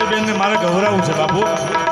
ભારતીબેનને મારે ગૌરવવું છે બાપુ.